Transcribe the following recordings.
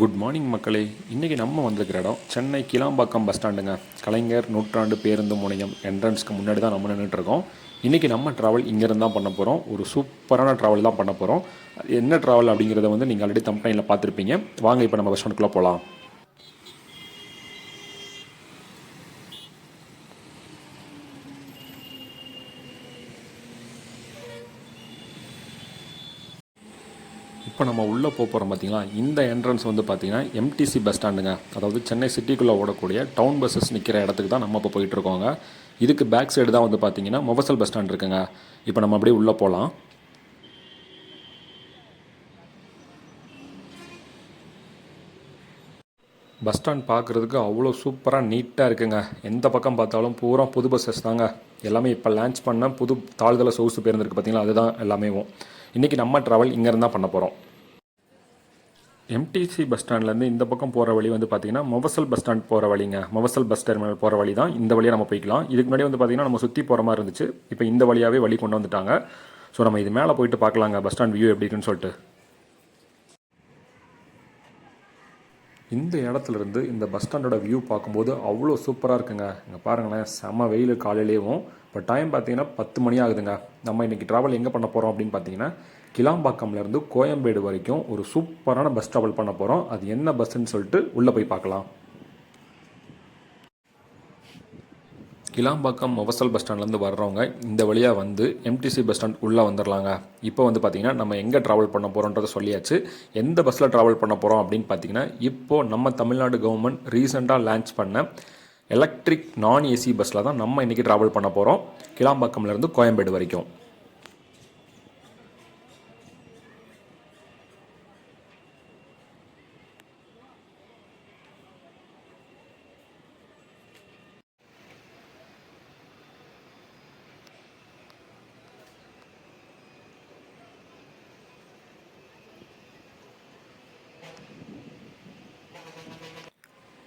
Good morning மக்களே. இன்றைக்கி நம்ம வந்திருக்கிற இடம் சென்னை கிளாம்பாக்கம் பஸ் ஸ்டாண்டுங்க. கலைஞர் நூற்றாண்டு பேருந்து முனையம் என்ட்ரன்ஸ்க்கு முன்னாடி தான் நம்ம நின்றுட்டு இருக்கோம் இன்றைக்கி நம்ம ட்ராவல் இங்கேருந்து தான் பண்ண போகிறோம் ஒரு சூப்பரான ட்ராவல் தான் பண்ண போகிறோம் என்ன ட்ராவல் அப்படிங்கிறத வந்து நீங்கள் ஆல்ரெடி கம்பெனியில் பார்த்துருப்பீங்க. வாங்க இப்போ நம்ம பஸ் ஸ்டாண்டுக்குள்ளே போகலாம் இப்போ நம்ம உள்ளே போக போகிறோம் பார்த்தீங்களா? இந்த என்ட்ரன்ஸ் வந்து பார்த்திங்கன்னா எம்டிசி பஸ் ஸ்டாண்டுங்க அதாவது சென்னை சிட்டிக்குள்ளே ஓடக்கூடிய டவுன் பஸ்ஸஸ் நிற்கிற இடத்துக்கு தான் நம்ம இப்போ போயிட்டுருக்கோங்க. இதுக்கு பேக் சைடு தான் வந்து பார்த்தீங்கன்னா மொபசல் பஸ் ஸ்டாண்ட் இருக்குங்க. இப்போ நம்ம அப்படியே உள்ளே போகலாம். பஸ் ஸ்டாண்ட் பார்க்குறதுக்கு அவ்வளோ சூப்பராக நீட்டாக இருக்குங்க. எந்த பக்கம் பார்த்தாலும் பூரா புது பஸ்ஸஸ் தாங்க. எல்லாமே இப்போ லான்ச் பண்ண புது தாழ்தலை சொகுசு பேருந்துருக்கு பார்த்தீங்களா? அதுதான் எல்லாமேவும். இன்றைக்கி நம்ம ட்ராவல் இங்கேருந்து தான் பண்ண போகிறோம் எம்டிசி பஸ் ஸ்டாண்ட்லேருந்து இந்த பக்கம் போகிற வழி வந்து பார்த்தீங்கன்னா மொவசல் பஸ் ஸ்டாண்ட் போகிற வழிங்க. மொவசல் பஸ் டெர்மினல் போகிற வழி தான். இந்த வழியாக நம்ம போய்க்கலாம். இதுக்கு முன்னாடி வந்து பார்த்தீங்கன்னா நம்ம சுற்றி போகிற மாதிரி இருந்துச்சு. இப்போ இந்த வழியாகவே வழி கொண்டு வந்துட்டாங்க. ஸோ நம்ம இது மேலே போயிட்டு பார்க்கலாங்க பஸ் ஸ்டாண்ட் வியூ எப்படி இருக்குன்னு சொல்லிட்டு. இந்த இடத்துல இருந்து இந்த பஸ் ஸ்டாண்டோட வியூ பார்க்கும்போது அவ்வளோ சூப்பராக இருக்குங்க. இங்கே பாருங்களேன் செம வெயில் காலையிலேயும். இப்போ டைம் பார்த்தீங்கன்னா பத்து மணி ஆகுதுங்க. நம்ம இன்றைக்கி ட்ராவல் எங்கே பண்ண போகிறோம் அப்படின்னு பார்த்தீங்கன்னா கிளாம்பாக்கம்லேருந்து கோயம்பேடு வரைக்கும் ஒரு சூப்பரான பஸ் ட்ராவல் பண்ண போகிறோம் அது என்ன பஸ்ஸுன்னு சொல்லிட்டு உள்ளே போய் பார்க்கலாம். கிளாம்பாக்கம் மொவசல் பஸ் ஸ்டாண்ட்லேருந்து வர்றவங்க இந்த வழியாக வந்து எம்டிசி பஸ் ஸ்டாண்ட் உள்ளே வந்துடலாங்க இப்போ வந்து பார்த்திங்கன்னா நம்ம எங்கே ட்ராவல் பண்ண போகிறோன்றத சொல்லியாச்சு. எந்த பஸ்ஸில் ட்ராவல் பண்ண போகிறோம் அப்படின்னு பார்த்தீங்கன்னா இப்போது நம்ம தமிழ்நாடு கவர்மெண்ட் ரீசெண்டாக லான்ச் பண்ண எலக்ட்ரிக் நான் ஏசி பஸ்ஸில் தான் நம்ம இன்றைக்கி ட்ராவல் பண்ண போகிறோம் கிளாம்பாக்கம்லேருந்து கோயம்பேடு வரைக்கும்.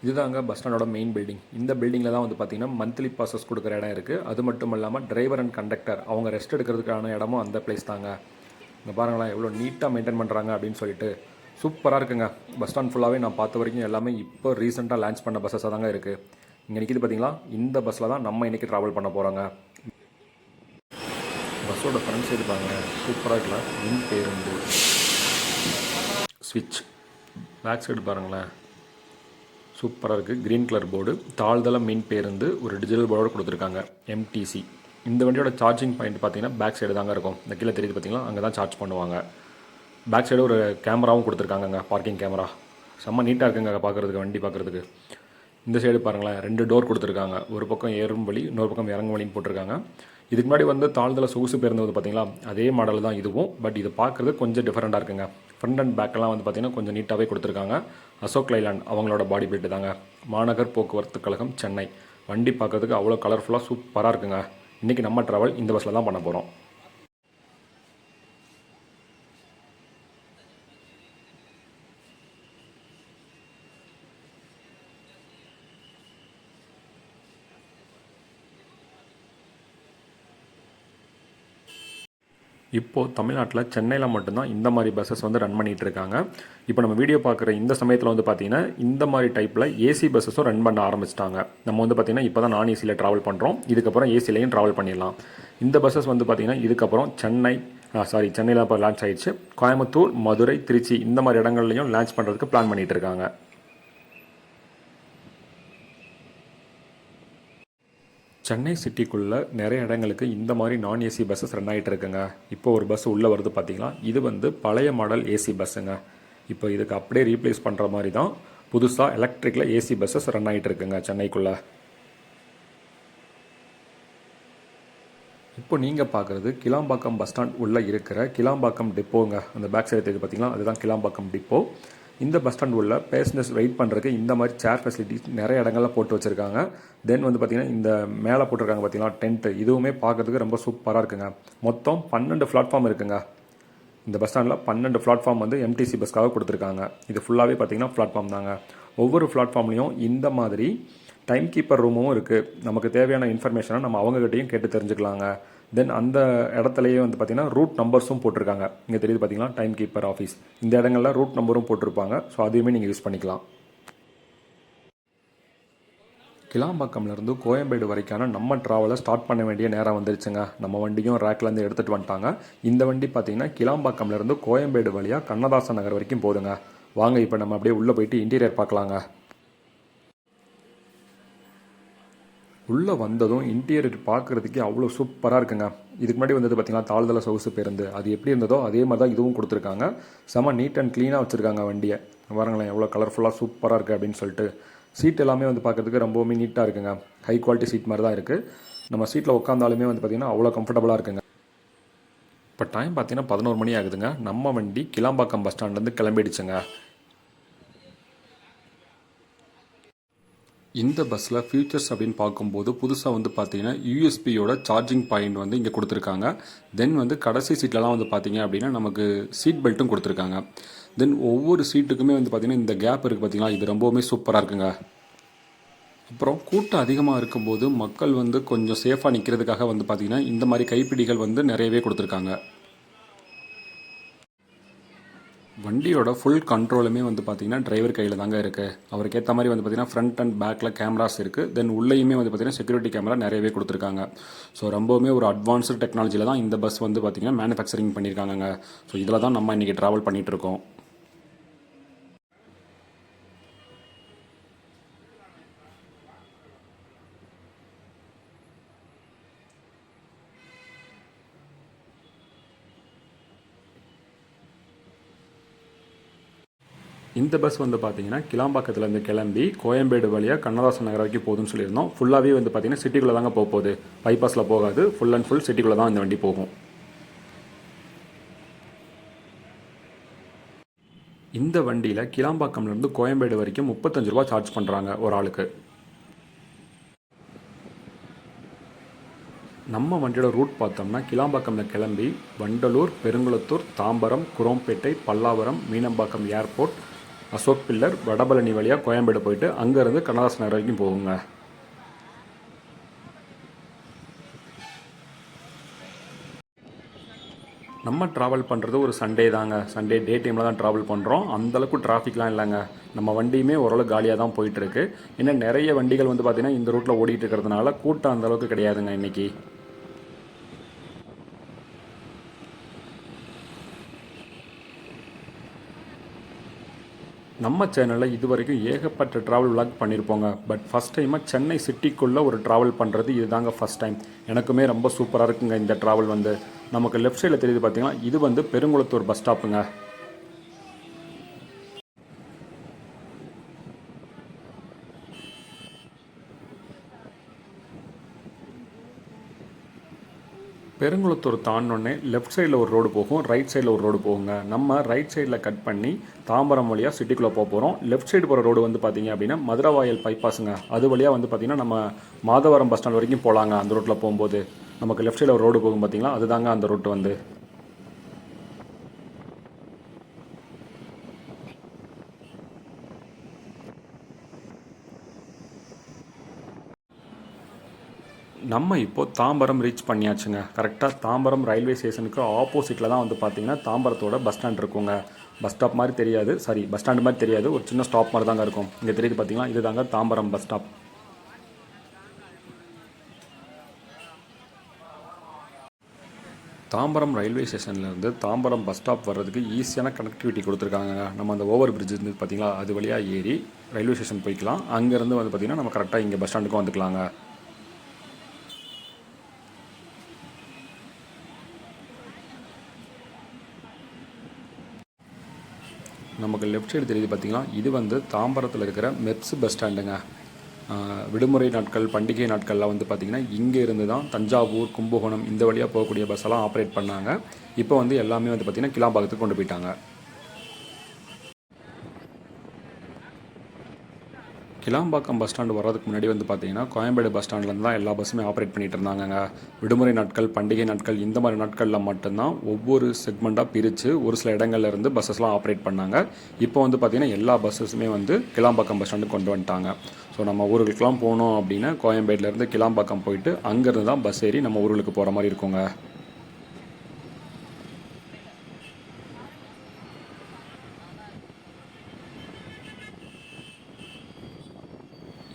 இதுதாங்க பஸ் ஸ்டாண்டோட மெயின் பில்டிங் இந்த பில்டிங்கில் தான் வந்து பார்த்தீங்கன்னா மந்த்லி பாசஸ் கொடுக்குற இடம் இருக்குது அது மட்டும் இல்லாமல் டிரைவர் அண்ட் கண்டக்டர் அவங்க ரெஸ்ட் எடுக்கிறதுக்கான இடமும் அந்த பிளேஸ் தாங்க. இங்கே பாருங்களேன் எவ்வளோ நீட்டாக மெயின்டைன் பண்ணுறாங்க அப்படின்னு சொல்லிட்டு. சூப்பராக இருக்குங்க. பஸ் ஸ்டாண்ட் ஃபுல்லாகவே நான் பார்த்த வரைக்கும் எல்லாமே இப்போ ரீசெண்டாக லான்ச் பண்ண பஸ்ஸஸாக தாங்க இருக்குது இங்கே நிற்கிது பார்த்தீங்களா இந்த பஸ்ஸில் தான் நம்ம இன்றைக்கி ட்ராவல் பண்ண போகிறோங்க பஸ்ஸோட ஃப்ரண்ட் சைடு பாருங்க. சூப்பராக இருக்கலாம் மின் பேருந்து. ஸ்விட்ச் பேக் சைடு பாருங்களேன். சூப்பராக இருக்குது க்ரீன் கலர் போர்டு தாழ்தள மின் பேருந்து ஒரு டிஜிட்டல் போர்டோடு கொடுத்துருக்காங்க எம்டிசி இந்த வண்டியோட சார்ஜிங் பாயிண்ட் பார்த்தீங்கன்னா பேக் சைடு தாங்க இருக்கும். இந்த கீழே தெரியுது பார்த்தீங்கன்னா அங்கே தான் சார்ஜ் பண்ணுவாங்க. பேக் சைடு ஒரு கேமராவும் கொடுத்துருக்காங்கங்க பார்க்கிங் கேமரா செம்ம நீட்டாக இருக்குங்க பார்க்குறதுக்கு வண்டி பார்க்குறதுக்கு இந்த சைடு பாருங்களேன் ரெண்டு டோர் கொடுத்துருக்காங்க. ஒரு பக்கம் ஏறும் வழி இன்னொரு பக்கம் இறங்கும் வழின்னு போட்டிருக்காங்க. இதுக்கு முன்னாடி வந்து தாழ்தள சொகுசு பேருந்து வந்து பார்த்தீங்களா அதே மாடல் தான் இதுவும் பட் இது பார்க்குறது கொஞ்சம் டிஃப்ரெண்ட்டாக இருக்குங்க. ஃப்ரண்ட் அண்ட் பேக்கெல்லாம் வந்து பார்த்தீங்கன்னா கொஞ்சம் நீட்டாகவே கொடுத்துருக்காங்க. அசோக் லைலாண்ட் அவங்களோட பாடி பில்ட் தாங்க. மாநகர் போக்குவரத்து கழகம் சென்னை. வண்டி பார்க்கறதுக்கு அவ்வளோ கலர்ஃபுல்லாக சூப்பராக இருக்குங்க. இன்றைக்கி நம்ம ட்ராவல் இந்த பஸ்ஸில் தான் பண்ண போகிறோம் இப்போது தமிழ்நாட்டில் சென்னையில் மட்டும்தான் இந்த மாதிரி பஸ்ஸஸ் வந்து ரன் பண்ணிகிட்டு இருக்காங்க இப்போ நம்ம வீடியோ பார்க்குற இந்த சமயத்தில் வந்து பார்த்தீங்கன்னா இந்த மாதிரி டைப்பில் ஏசி பஸ்ஸஸும் ரன் பண்ண ஆரம்பிச்சிட்டாங்க. நம்ம வந்து பார்த்தீங்கன்னா இப்போ தான் நான் ஏசியில் ட்ராவல் பண்ணுறோம் இதுக்கப்புறம் ஏசிலையும் ட்ராவல் பண்ணிடலாம். இந்த பஸ்ஸஸ் வந்து பார்த்தீங்கன்னா இதுக்கப்புறம் சென்னை சாரி சென்னையில் இப்போ லான்ச் ஆயிடுச்சு. கோயம்புத்தூர் மதுரை திருச்சி இந்த மாதிரி இடங்கள்லையும் லான்ச் பண்ணுறதுக்கு பிளான் பண்ணிகிட்டு இருக்காங்க சென்னை சிட்டிக்குள்ளே நிறைய இடங்களுக்கு இந்த மாதிரி நான் ஏசி பஸ்ஸஸ் ரன் ஆகிட்டு இருக்குங்க இப்போ ஒரு பஸ் உள்ளே வருது பார்த்தீங்களா இது வந்து பழைய மாடல் ஏசி பஸ்ஸுங்க இப்போ இதுக்கு அப்படியே ரீப்ளேஸ் பண்ணுற மாதிரி தான் புதுசாக எலக்ட்ரிக்கில் ஏசி பஸ்ஸஸ் ரன் ஆகிட்டு இருக்குங்க சென்னைக்குள்ளே. இப்போ நீங்கள் பார்க்குறது கிளாம்பாக்கம் பஸ் ஸ்டாண்ட் உள்ளே இருக்கிற கிளாம்பாக்கம் டிப்போங்க அந்த பேக் சைடு தெரியுது பார்த்தீங்களா அதுதான் கிளாம்பாக்கம் டிப்போ இந்த பஸ் ஸ்டாண்ட் உள்ள பேசஞ்சர்ஸ் வெயிட் பண்ணுறதுக்கு இந்த மாதிரி சேர் ஃபெசிலிட்டிஸ் நிறைய இடங்கள்லாம் போட்டு வச்சுருக்காங்க. தென் வந்து பார்த்திங்கன்னா இந்த மேலே போட்டிருக்காங்க பார்த்தீங்கன்னா டென்ட்டு இதுவுமே பார்க்கறதுக்கு ரொம்ப சூப்பராக இருக்குங்க. மொத்தம் பன்னெண்டு பிளாட்ஃபார்ம் இருக்குங்க. இந்த பஸ் ஸ்டாண்டில் பன்னெண்டு பிளாட்ஃபார்ம் வந்து எம்டிசி பஸ்க்காக கொடுத்துருக்காங்க. இது ஃபுல்லாகவே பார்த்தீங்கன்னா பிளாட்ஃபார்ம் தாங்க. ஒவ்வொரு பிளாட்ஃபார்ம்லேயும் இந்த மாதிரி டைம் கீப்பர் ரூமும் இருக்குது நமக்கு தேவையான இன்ஃபர்மேஷனை நம்ம அவங்ககிட்டையும் கேட்டு தெரிஞ்சுக்கலாங்க. தென் அந்த இடத்துலையே வந்து பார்த்திங்கன்னா ரூட் நம்பர்ஸும் போட்டிருக்காங்க. இங்கே தெரியுது பார்த்தீங்கன்னா டைம் கீப்பர் ஆஃபீஸ் இந்த இடங்கள்ல ரூட் நம்பரும் போட்டிருப்பாங்க. ஸோ அதையுமே நீங்கள் யூஸ் பண்ணிக்கலாம். கிளாம்பாக்கம்லேருந்து கோயம்பேடு வரைக்கான நம்ம ட்ராவலை ஸ்டார்ட் பண்ண வேண்டிய நேரம் வந்துருச்சுங்க. நம்ம வண்டியும் ரேக்லேருந்து எடுத்துகிட்டு வந்துட்டாங்க. இந்த வண்டி பார்த்தீங்கன்னா கிளாம்பாக்கம்லேருந்து கோயம்பேடு வழியாக கண்ணதாசன் நகர் வரைக்கும் போதுங்க வாங்க இப்போ நம்ம அப்படியே உள்ளே போயிட்டு இன்டீரியர் பார்க்கலாங்க. உள்ளே வந்ததும் இன்டீரியர் பார்க்குறதுக்கே அவ்வளோ சூப்பராக இருக்குங்க. இதுக்கு முன்னாடி வந்தது பார்த்தீங்கன்னா தாழ்தல சொகுசு பேருந்து. அது எப்படி இருந்ததோ அதே மாதிரி தான் இதுவும் கொடுத்துருக்காங்க. செம நீட் அண்ட் க்ளீனாக வச்சுருக்காங்க வண்டியை. பாருங்களேன் எவ்வளோ கலர்ஃபுல்லாக சூப்பராக இருக்குது அப்படின்னு சொல்லிட்டு. சீட் எல்லாமே வந்து பார்க்கறதுக்கு ரொம்பவுமே நீட்டாக இருக்குங்க. ஹை குவாலிட்டி சீட் மாதிரி தான் இருக்குது நம்ம சீட்டில் உட்காந்தாலுமே வந்து பார்த்திங்கன்னா அவ்வளோ கம்ஃபர்டபுளாக இருக்குங்க. இப்போ டைம் பார்த்தீங்கன்னா பதினோரு மணி ஆகுதுங்க. நம்ம வண்டி கிளாம்பாக்கம் பஸ் ஸ்டாண்ட்லேருந்து கிளம்பிடுச்சுங்க. இந்த பஸ்ஸில் ஃபியூச்சர்ஸ் அப்படின்னு பார்க்கும்போது புதுசாக வந்து பார்த்தீங்கன்னா யூஎஸ்பியோட சார்ஜிங் பாயிண்ட் வந்து இங்கே கொடுத்துருக்காங்க. தென் வந்து கடைசி சீட்லலாம் வந்து பார்த்தீங்க அப்படின்னா நமக்கு சீட் பெல்ட்டும் கொடுத்துருக்காங்க. தென் ஒவ்வொரு சீட்டுக்குமே வந்து பார்த்தீங்கன்னா இந்த கேப் இருக்குது பார்த்தீங்கன்னா இது ரொம்பவுமே சூப்பராக இருக்குங்க. அப்புறம் கூட்டம் அதிகமாக இருக்கும்போது மக்கள் வந்து கொஞ்சம் சேஃபாக நிற்கிறதுக்காக வந்து பார்த்திங்கன்னா இந்த மாதிரி கைப்பிடிகள் வந்து நிறையவே கொடுத்துருக்காங்க. வண்டியோட ஃபுல் கண்ட்ரோலுமே வந்து பார்த்திங்கன்னா டிரைவர் கையில் தாங்க இருக்குது அவருக்கு ஏற்ற மாதிரி வந்து பார்த்திங்கன்னா ஃப்ரண்ட் அண்ட் பேக்கில் கேமராஸ் இருக்குது தென் உள்ளேயுமே வந்து பார்த்திங்கன்னா செக்யூரிட்டி கேமரா நிறையவே கொடுத்துருக்காங்க. ஸோ ரொம்பவுமே ஒரு அட்வான்ஸ்டு டெக்னாலஜியில் தான் இந்த பஸ் வந்து பார்த்திங்கன்னா மேனுஃபேக்சரிங் பண்ணியிருக்காங்க ஸோ இதில் தான் நம்ம இன்றைக்கி ட்ராவல் பண்ணிகிட்ருக்கோம் இந்த பஸ் வந்து பார்த்தீங்கன்னா கிளாம்பாக்கத்துலேருந்து கிளம்பி கோயம்பேடு வழியாக கண்ணதாசன் நகர் வரைக்கும் போகுதுன்னு சொல்லியிருந்தோம். ஃபுல்லாகவே வந்து பார்த்தீங்கன்னா சிட்டிக்குள்ளே தாங்க போக போகுது. பைபாஸில் போகாது. ஃபுல் அண்ட் ஃபுல் சிட்டிக்குள்ளே தான் இந்த வண்டி போகும். இந்த வண்டியில் கிளாம்பாக்கம்லேருந்து கோயம்பேடு வரைக்கும் முப்பத்தஞ்சு ரூபா சார்ஜ் பண்ணுறாங்க ஒரு ஆளுக்கு. நம்ம வண்டியோட ரூட் பார்த்தோம்னா கிளாம்பாக்கம்ல கிளம்பி வண்டலூர் பெருங்குளத்தூர் தாம்பரம் குரோம்பேட்டை பல்லாவரம் மீனம்பாக்கம் ஏர்போர்ட் அசோக் பில்லர் வடபழனி வழியாக கோயம்பேடு போயிட்டு அங்கேருந்து கண்ணதாசன் நகர் வரைக்கும் போகுங்க. நம்ம ட்ராவல் பண்ணுறது ஒரு சண்டே தாங்க. சண்டே டே டைமில் தான் ட்ராவல் பண்ணுறோம் அந்தளவுக்கு டிராஃபிக்லாம் இல்லைங்க. நம்ம வண்டியுமே ஓரளவு காலியாக தான் போயிட்டுருக்கு ஏன்னா நிறைய வண்டிகள் வந்து பார்த்திங்கன்னா இந்த ரூட்டில் ஓடிட்டு இருக்கிறதுனால கூட்டம் அந்தளவுக்கு கிடையாதுங்க இன்றைக்கி நம்ம சேனலில் இது வரைக்கும் ஏகப்பட்ட ட்ராவல் விளாக் பண்ணியிருப்போங்க பட் ஃபஸ்ட் டைமாக சென்னை சிட்டிக்குள்ளே ஒரு ட்ராவல் பண்ணுறது இதுதாங்க ஃபஸ்ட் டைம் எனக்குமே ரொம்ப சூப்பராக இருக்குங்க இந்த ட்ராவல் வந்து. நமக்கு லெஃப்ட் சைடில் தெரியுது பார்த்தீங்கன்னா இது வந்து பெருங்குளத்தூர் பஸ் ஸ்டாப்புங்க பெருங்குளத்தூர் தாண்டோடனே லெஃப்ட் சைடில் ஒரு ரோடு போகும் ரைட் சைடில் ஒரு ரோடு போகுங்க. நம்ம ரைட் சைடில் கட் பண்ணி தாம்பரம் வழியாக சிட்டிக்குள்ளே போக போகிறோம் லெஃப்ட் சைடு போகிற ரோடு வந்து பார்த்தீங்க அப்படின்னா மதுரவாயல் பைபாஸுங்க அது வழியாக வந்து பார்த்தீங்கன்னா நம்ம மாதவரம் பஸ் ஸ்டாண்ட் வரைக்கும் போகலாங்க அந்த ரோட்டில் போகும்போது. நமக்கு லெஃப்ட் சைடில் ஒரு ரோடு போகும் பார்த்தீங்களா அதுதாங்க அந்த ரோட்டு வந்து. நம்ம இப்போ தாம்பரம் ரீச் பண்ணியாச்சுங்க. கரெக்டாக தாம்பரம் ரயில்வே ஸ்டேஷனுக்கு ஆப்போசிட்டில் தான் வந்து பார்த்தீங்கன்னா தாம்பரத்தோட பஸ் ஸ்டாண்ட் இருக்குங்க. பஸ் ஸ்டாப் மாதிரி தெரியாது. சாரி பஸ் ஸ்டாண்டு மாதிரி தெரியாது. ஒரு சின்ன ஸ்டாப் மாதிரி தாங்க இருக்கும். இங்கே தெரியுது பார்த்தீங்களா இது தாங்க Tambaram bus stop Tambaram railway ஸ்டேஷன்லேருந்து தாம்பரம் பஸ் ஸ்டாப் வர்றதுக்கு ஈஸியான கனெக்டிவிட்டி கொடுத்துருக்காங்க நம்ம அந்த ஓவர் பிரிட்ஜ் இருந்து பார்த்தீங்களா அது வழியாக ஏறி ரயில்வே ஸ்டேஷன் போய்க்கலாம். அங்கேருந்து வந்து பார்த்திங்கன்னா நம்ம கரெக்டாக இங்கே பஸ் ஸ்டாண்டுக்கும் வந்துக்கலாங்க. நமக்கு லெஃப்ட் சைடு தெரியுது பார்த்தீங்களா இது வந்து தாம்பரத்தில் இருக்கிற மெப்ஸ் பஸ் ஸ்டாண்டுங்க விடுமுறை நாட்கள் பண்டிகை நாட்கள்லாம் வந்து பார்த்திங்கன்னா இங்கே இருந்து தான் தஞ்சாவூர் கும்பகோணம் இந்த வழியாக போகக்கூடிய பஸ்ஸெல்லாம் ஆப்ரேட் பண்ணாங்க. இப்போ வந்து எல்லாமே வந்து பார்த்திங்கன்னா கிளாம்பாக்கத்துக்கு கொண்டு போயிட்டாங்க. கிளாம்பாக்கம் பஸ் ஸ்டாண்டு வர்றதுக்கு முன்னாடி வந்து பார்த்தீங்கன்னா கோயம்பேடு பஸ் ஸ்டாண்ட்லேருந்து தான் எல்லா பஸ்ஸுமே ஆப்ரேட் பண்ணிட்டு இருந்தாங்க விடுமுறை நாட்கள் பண்டிகை நாட்கள் இந்த மாதிரி நாட்களில் மட்டும்தான் ஒவ்வொரு செக்மெண்ட்டாக பிரித்து ஒரு சில இடங்கள்ல இருந்து பஸ்ஸஸ்லாம் ஆப்ரேட் பண்ணாங்க. இப்போ வந்து பார்த்தீங்கன்னா எல்லா பஸ்ஸஸுமே வந்து கிளாம்பாக்கம் பஸ் ஸ்டாண்டுக்கு கொண்டு வந்துட்டாங்க. ஸோ நம்ம ஊர்களுக்கெலாம் போனோம் அப்படின்னா கோயம்பேடுலேருந்து கிளாம்பாக்கம் போயிட்டு அங்கேருந்து தான் பஸ் ஏறி நம்ம ஊர்களுக்கு போகிற மாதிரி இருக்குங்க.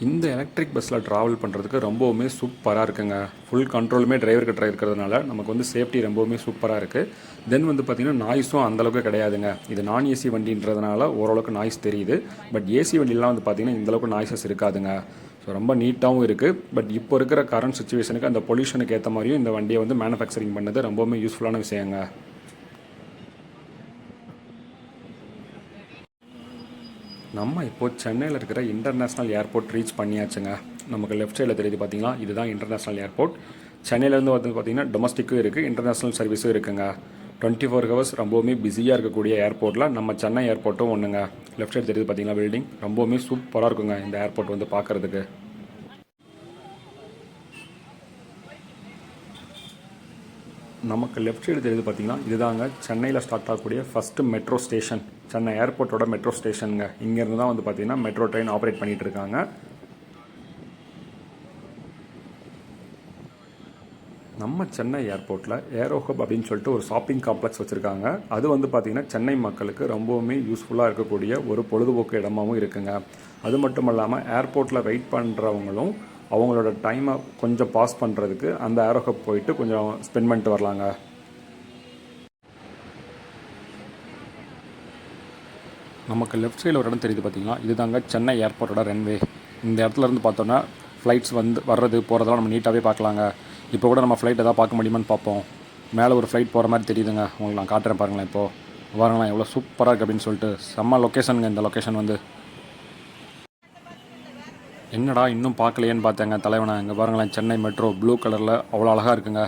இந்த எலக்ட்ரிக் பஸ்ஸில் ட்ராவல் பண்ணுறதுக்கு ரொம்பவுமே சூப்பராக இருக்குங்க. ஃபுல் கண்ட்ரோலுமே டிரைவர் கிட்ட இருக்கிறதுனால நமக்கு வந்து சேஃப்டி ரொம்பவுமே சூப்பராக இருக்குது தென் வந்து பார்த்திங்கன்னா நாய்ஸும் அந்தளவுக்கு கிடையாதுங்க. இது நான் ஏசி வண்டின்றதுனால ஓரளவுக்கு நாய்ஸ் தெரியுது. பட் ஏசி வண்டிலாம் வந்து பார்த்திங்கன்னா இந்தளவுக்கு நாய்ஸஸ் இருக்காதுங்க. ஸோ ரொம்ப நீட்டாகவும் இருக்குது பட் இப்போ இருக்கிற கரண்ட் சுச்சுவேஷனுக்கு அந்த பொல்யூஷனுக்கு ஏற்ற மாதிரியும் இந்த வண்டியை வந்து மேனுஃபேக்சரிங் பண்ணது ரொம்பவுமே யூஸ்ஃபுல்லான விஷயங்க. நம்ம இப்போது சென்னையில் இருக்கிற இன்டர்நேஷ்னல் ஏர்போர்ட் ரீச் பண்ணியாச்சுங்க. நமக்கு லெஃப்ட் சைடில் தெரியுது பார்த்தீங்களா இதுதான் இன்டர்நேஷ்னல் ஏர்போர்ட் சென்னையிலேருந்து வந்து பார்த்தீங்கன்னா டொமஸ்டிக்கும் இருக்குது இன்டர்நேஷ்னல் சர்வீஸும் இருக்குங்க. டுவெண்ட்டி ஃபோர் ஹவர்ஸ் ரொம்பவுமே பிஸியாக இருக்கக்கூடிய ஏர்போர்ட்டில் நம்ம சென்னை ஏர்போர்ட்டும் ஒன்றுங்க லெஃப்ட் சைடு தெரியுது பார்த்தீங்கன்னா பில்டிங் ரொம்பவுமே சூப்பராக இருக்குங்க இந்த ஏர்போர்ட் வந்து பார்க்குறதுக்கு நமக்கு லெஃப்ட் சைடு தெரியுது பார்த்தீங்கன்னா இதுதாங்க சென்னையில் ஸ்டார்ட் ஆகக்கூடிய ஃபஸ்ட்டு மெட்ரோ ஸ்டேஷன் சென்னை ஏர்போர்ட்டோட மெட்ரோ ஸ்டேஷனுங்க இங்கேருந்து தான் வந்து பார்த்தீங்கன்னா மெட்ரோ ட்ரெயின் ஆப்ரேட் பண்ணிட்டு இருக்காங்க. நம்ம சென்னை ஏர்போர்ட்டில் ஏரோ ஹப் அப்படின்னு சொல்லிட்டு ஒரு ஷாப்பிங் காம்ப்ளெக்ஸ் வச்சுருக்காங்க. அது வந்து பார்த்திங்கன்னா சென்னை மக்களுக்கு ரொம்பவுமே யூஸ்ஃபுல்லாக இருக்கக்கூடிய ஒரு பொழுதுபோக்கு இடமாகவும் இருக்குங்க. அது மட்டும் இல்லாமல் ஏர்போர்ட்டில் வெயிட் பண்ணுறவங்களும் அவங்களோட டைமை கொஞ்சம் பாஸ் பண்ணுறதுக்கு அந்த ஏரோ ஹப் போயிட்டு கொஞ்சம் ஸ்பெண்ட் பண்ணிட்டு வரலாங்க. நமக்கு லெஃப்ட் சைடில் ஒரு இடம் தெரியுது பார்த்தீங்களா இதுதாங்க சென்னை ஏர்போர்ட்டோட ரன்வே இந்த இடத்துல இருந்து பார்த்தோன்னா ஃப்ளைட்ஸ் வந்து வர்றது போகிறதெல்லாம் நம்ம நீட்டாகவே பார்க்கலாங்க. இப்போ கூட நம்ம ஃப்ளைட் எதாவது பார்க்க முடியுமான்னு பார்ப்போம். மேலே ஒரு ஃப்ளைட் போகிற மாதிரி தெரியுதுங்க. உங்களுக்கு நான் காட்டுறேன் பாருங்களேன் இப்போது பாருங்களேன் எவ்வளோ சூப்பராக இருக்குது அப்படின்னு சொல்லிட்டு. செம்ம லொக்கேஷனுங்க இந்த லொக்கேஷன் வந்து. என்னடா இன்னும் பார்க்கலையேன்னு பார்த்தேங்க தலைவனை. இங்கே பாருங்களேன் சென்னை மெட்ரோ ப்ளூ கலரில் அவ்வளோ அழகாக இருக்குங்க.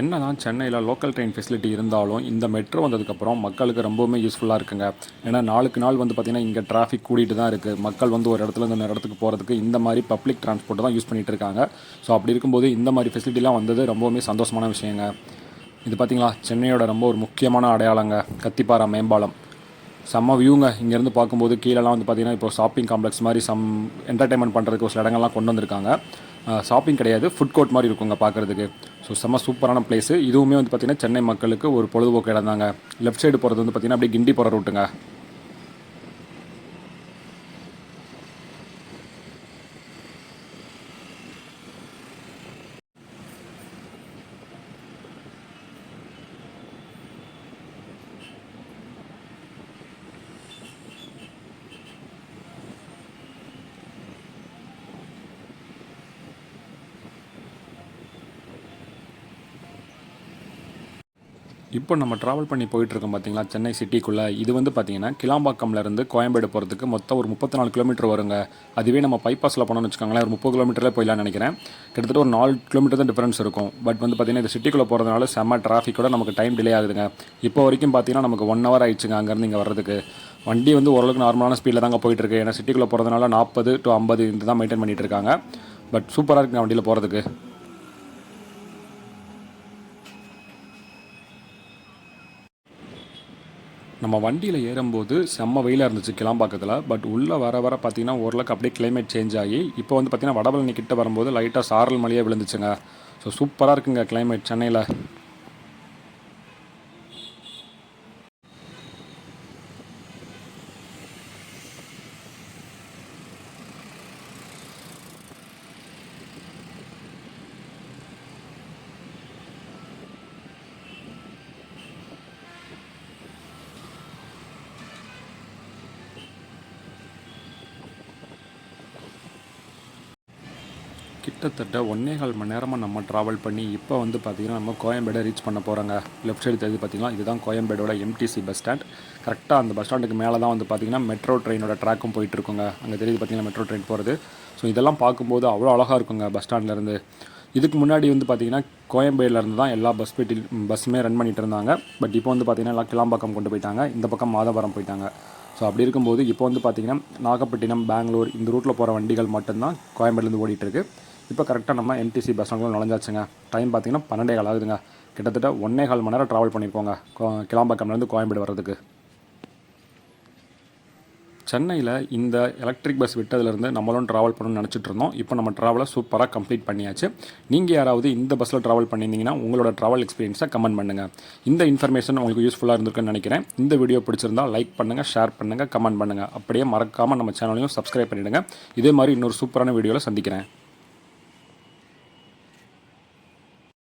என்ன தான் சென்னையில் லோக்கல் ட்ரெயின் ஃபெசிலிட்டி இருந்தாலும் இந்த மெட்ரோ வந்ததுக்கப்புறம் மக்களுக்கு ரொம்பவுமே யூஸ்ஃபுல்லாக இருக்குங்க. ஏன்னா நாளுக்கு நாள் வந்து பார்த்திங்கன்னா இங்கே டிராஃபிக் கூட்டிகிட்டு தான் இருக்குது மக்கள் வந்து ஒரு இடத்துல இருந்து இன்னொரு இடத்துக்கு போகிறதுக்கு இந்த மாதிரி பப்ளிக் டிரான்ஸ்போர்ட் தான் யூஸ் பண்ணிகிட்டு இருக்காங்க. ஸோ அப்படி இருக்கும்போது இந்த மாதிரி ஃபெசிலிட்டிலாம் வந்தது ரொம்பவுமே சந்தோஷமான விஷயங்க. இது பார்த்திங்களா சென்னையோட ரொம்ப ஒரு முக்கியமான அடையாளங்க. கத்திப்பாரா மேம்பாலம். செம்ம வியூங்க இங்கேருந்து பார்க்கும்போது கீழெல்லாம் வந்து பார்த்திங்கன்னா இப்போ ஷாப்பிங் காம்ப்ளெக்ஸ் மாதிரி சம் என்டர்டைன்மெண்ட் பண்ணுறதுக்கு ஒரு சில இடங்கள்லாம் கொண்டு வந்திருக்காங்க. ஷாப்பிங் கிடையாது. ஃபுட் கோர்ட் மாதிரி இருக்குங்க பார்க்குறதுக்கு. ஸோ செம்ம சூப்பரான பிளேஸு இதுவுமே வந்து பார்த்திங்கன்னா சென்னை மக்களுக்கு ஒரு பொழுதுபோக்கு இடம் தாங்க லெஃப்ட் சைடு போகிறது வந்து பார்த்திங்கன்னா அப்படியே கிண்டி போகிற ரூட்டுங்க இப்போ நம்ம ட்ராவல் பண்ணி போயிட்டுருக்கோம் பார்த்தீங்களா சென்னை சிட்டிக்குள்ளே இது வந்து பார்த்தீங்கன்னா கிளாம்பாக்கம்லேருந்து கோயம்பேடு போகிறதுக்கு மொத்தம் ஒரு முப்பத்தி நாலு கிலோமீட்டர் வருங்க. அதுவே நம்ம பைபாஸில் போனோம்னு வச்சுக்கோங்களேன் ஒரு முப்பது கிலோமீட்டரில் போயிடலாம்னு நினைக்கிறேன். கிட்டத்தட்ட ஒரு நாலு கிலோமீட்டர் தான் டிஃபரன்ஸ் இருக்கும். பட் வந்து பார்த்தீங்கன்னா இந்த சிட்டிக்குள்ளே போகிறதுனால செம்ம டிராஃபிக்கோட நமக்கு டைம் டிலே ஆகுதுங்க. இப்போ வரைக்கும் பார்த்தீங்கன்னா நமக்கு ஒன் ஹவர் ஆயிடுச்சுங்க அங்கேருந்து இங்கே வர்றதுக்கு. வண்டி வந்து ஓரளவுக்கு நார்மலான ஸ்பீடில் தாங்க போயிட்டுருக்கு. ஏன்னா சிட்டிக்குள்ளே போகிறதுனால நாற்பது டு ஐம்பது இந்த தான் மெயின்டைன் பண்ணிட்டு இருக்காங்க பட் சூப்பராக இருக்குங்க வண்டியில் போகிறதுக்கு நம்ம வண்டியில் ஏறும்போது செம்ம வெயிலாக இருந்துச்சு கிளாம்பாக்கத்தில். பட் உள்ளே வர வர பார்த்திங்கன்னா ஓரளவுக்கு அப்படியே கிளைமேட் சேஞ்ச் ஆகி இப்போ வந்து பார்த்தீங்கன்னா வடபழனி கிட்ட வரும்போது லைட்டாக சாரல் மழையே விழுந்துச்சுங்க. ஸோ சூப்பராக இருக்குங்க கிளைமேட் சென்னையில். கிட்டத்தட்ட ஒன்னே கால் மணி நேரமாக நம்ம ட்ராவல் பண்ணி இப்போ வந்து பார்த்திங்கன்னா நம்ம கோயம்பேடை ரீச் பண்ண போகிறாங்க லெஃப்ட் சைடு தெரிஞ்சு பார்த்தீங்கன்னா இதுதான் கோயம்பேடோட எம்டிசி பஸ் ஸ்டாண்ட் கரெக்டாக அந்த பஸ் ஸ்டாண்டுக்கு மேலே தான் வந்து பார்த்திங்கன்னா மெட்ரோ ட்ரெயினோட ட்ராக்கும் போயிட்டுருக்குங்க அங்கே தெரியுது பார்த்தீங்கன்னா மெட்ரோ ட்ரெயின் போகிறது ஸோ இதெல்லாம் பார்க்கும்போது அவ்வளோ அழகாக இருக்குங்க பஸ் ஸ்டாண்ட்லேருந்து இதுக்கு முன்னாடி வந்து பார்த்திங்கன்னா கோயம்பேடுலேருந்து தான் எல்லா பஸ் பெட்டி பஸ்ஸுமே ரன் பண்ணிட்டு இருந்தாங்க. பட் இப்போ வந்து பார்த்திங்கன்னா எல்லாம் கிளாம்பாக்கம் கொண்டு போயிட்டாங்க. இந்த பக்கம் மாதவரம் போயிட்டாங்க. ஸோ அப்படி இருக்கும்போது இப்போ வந்து பார்த்திங்கன்னா நாகப்பட்டினம் பெங்களூர் இந்த ரூட்டில் போகிற வண்டிகள் மட்டும்தான் கோயம்பேடுலேருந்து ஓடிட்டுருக்கு இப்போ கரெக்டாக நம்ம எம்டிசி பஸ் ஸ்டாண்டில் நுழைஞ்சாச்சுங்க. டைம் பார்த்திங்கன்னா பன்னெண்டே கால் ஆகுதுங்க. கிட்டத்தட்ட ஒன்னே கால் மணி நேரம் ட்ராவல் பண்ணியிருக்கோங்க கோ- கிளாம்பாக்கம்லேருந்து கோயம்பேடு வர்றதுக்கு. சென்னையில் இந்த எலக்ட்ரிக் பஸ் விட்டதுலேருந்து நம்மளும் ட்ராவல் பண்ணணும்னு நினச்சிட்டு இருந்தோம். இப்போ நம்ம ட்ராவலை சூப்பராக கம்ப்ளீட் பண்ணியாச்சு. நீங்கள் யாராவது இந்த பஸ்ஸில் ட்ராவல் பண்ணியிருந்தீங்கன்னா உங்களோட ட்ராவல் எக்ஸ்பீரியன்ஸை கமெண்ட் பண்ணுங்கள் இந்த இன்ஃபர்மேஷன் உங்களுக்கு யூஸ்ஃபுல்லாக இருந்திருக்குன்னு நினைக்கிறேன். இந்த வீடியோ பிடிச்சிருந்தா லைக் பண்ணுங்கள் ஷேர் பண்ணுங்கள் கமெண்ட் பண்ணுங்கள் அப்படியே மறக்காமல் நம்ம சேனலையும் சப்ஸ்கிரைப் பண்ணிவிடுங்க இதே மாதிரி இன்னொரு சூப்பரான வீடியோவில் சந்திக்கிறேன்.